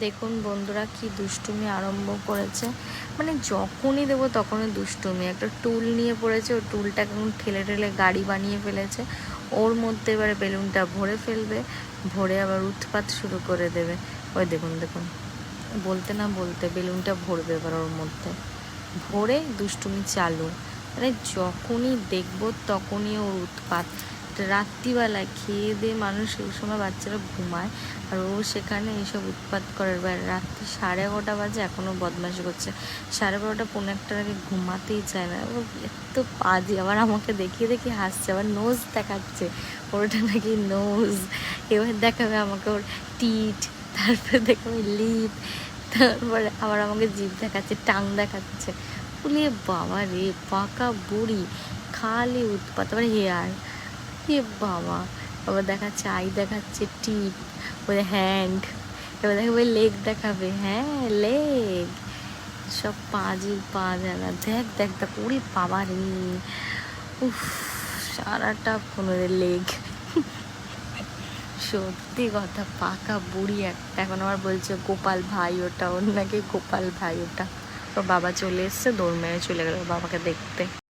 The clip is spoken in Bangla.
দেখুন বন্ধুরা, কি দুষ্টুমি আরম্ভ করেছে। মানে যখনই দেবো তখনই দুষ্টুমি। একটা টুল নিয়ে পড়েছে ও টুলটাকে এখন ঠেলে ঠেলে গাড়ি বানিয়ে ফেলেছে। ওর মধ্যে এবারে বেলুনটা ভরে ফেলবে, ভরে আবার উৎপাত শুরু করে দেবে। ওই দেখুন দেখুন। বলতে না বলতে বেলুনটা ভরবে এবার ওর মধ্যে। ভরে দুষ্টুমি চালু। মানে যখনই দেখব তখনই ওর উৎপাত। রাত্রিবেলায় খেয়ে দিয়ে মানুষ সেই সময় বাচ্চারা ঘুমায়, আর ও সেখানে এইসব উৎপাত করে। এবার রাত্রি সাড়ে এগারোটা বাজে এখনও বদমাশি করছে। সাড়ে বারোটা পনেরো একটার আগে ঘুমাতেই চায় না। ও এত পাজি, আবার আমাকে দেখিয়ে দেখি হাসছে, আবার নোজ দেখাচ্ছে। ওটা নাকি নোজ এবার দেখাবে আমাকে ওর টিট তারপরে দেখাবে লিপ তারপরে আবার আমাকে জিভ দেখাচ্ছে, টাং দেখাচ্ছে। বলি বাবা রে পাকা বুড়ি, খালি উৎপাত। আবার হেয়ার এ বাবা। আবার দেখাচ্ছে আই, দেখাচ্ছে টিপ ওই হ্যান্ড এবার দেখাবে লেগ দেখাবে। হ্যাঁ লেগ। সব পাজি পা জানা দেখ দেখ দেখ, ওরে বাবা রে। উফ, সারাটা পনেরো লেগ। সত্যি কথা, পাকা বুড়ি একটা। এখন আবার বলছে, গোপাল ভাই ওটা। ওর নাকি গোপাল ভাই ওটা। ওর বাবা চলে এসছে, দৌড় মেরে চলে গেল বাবাকে দেখতে।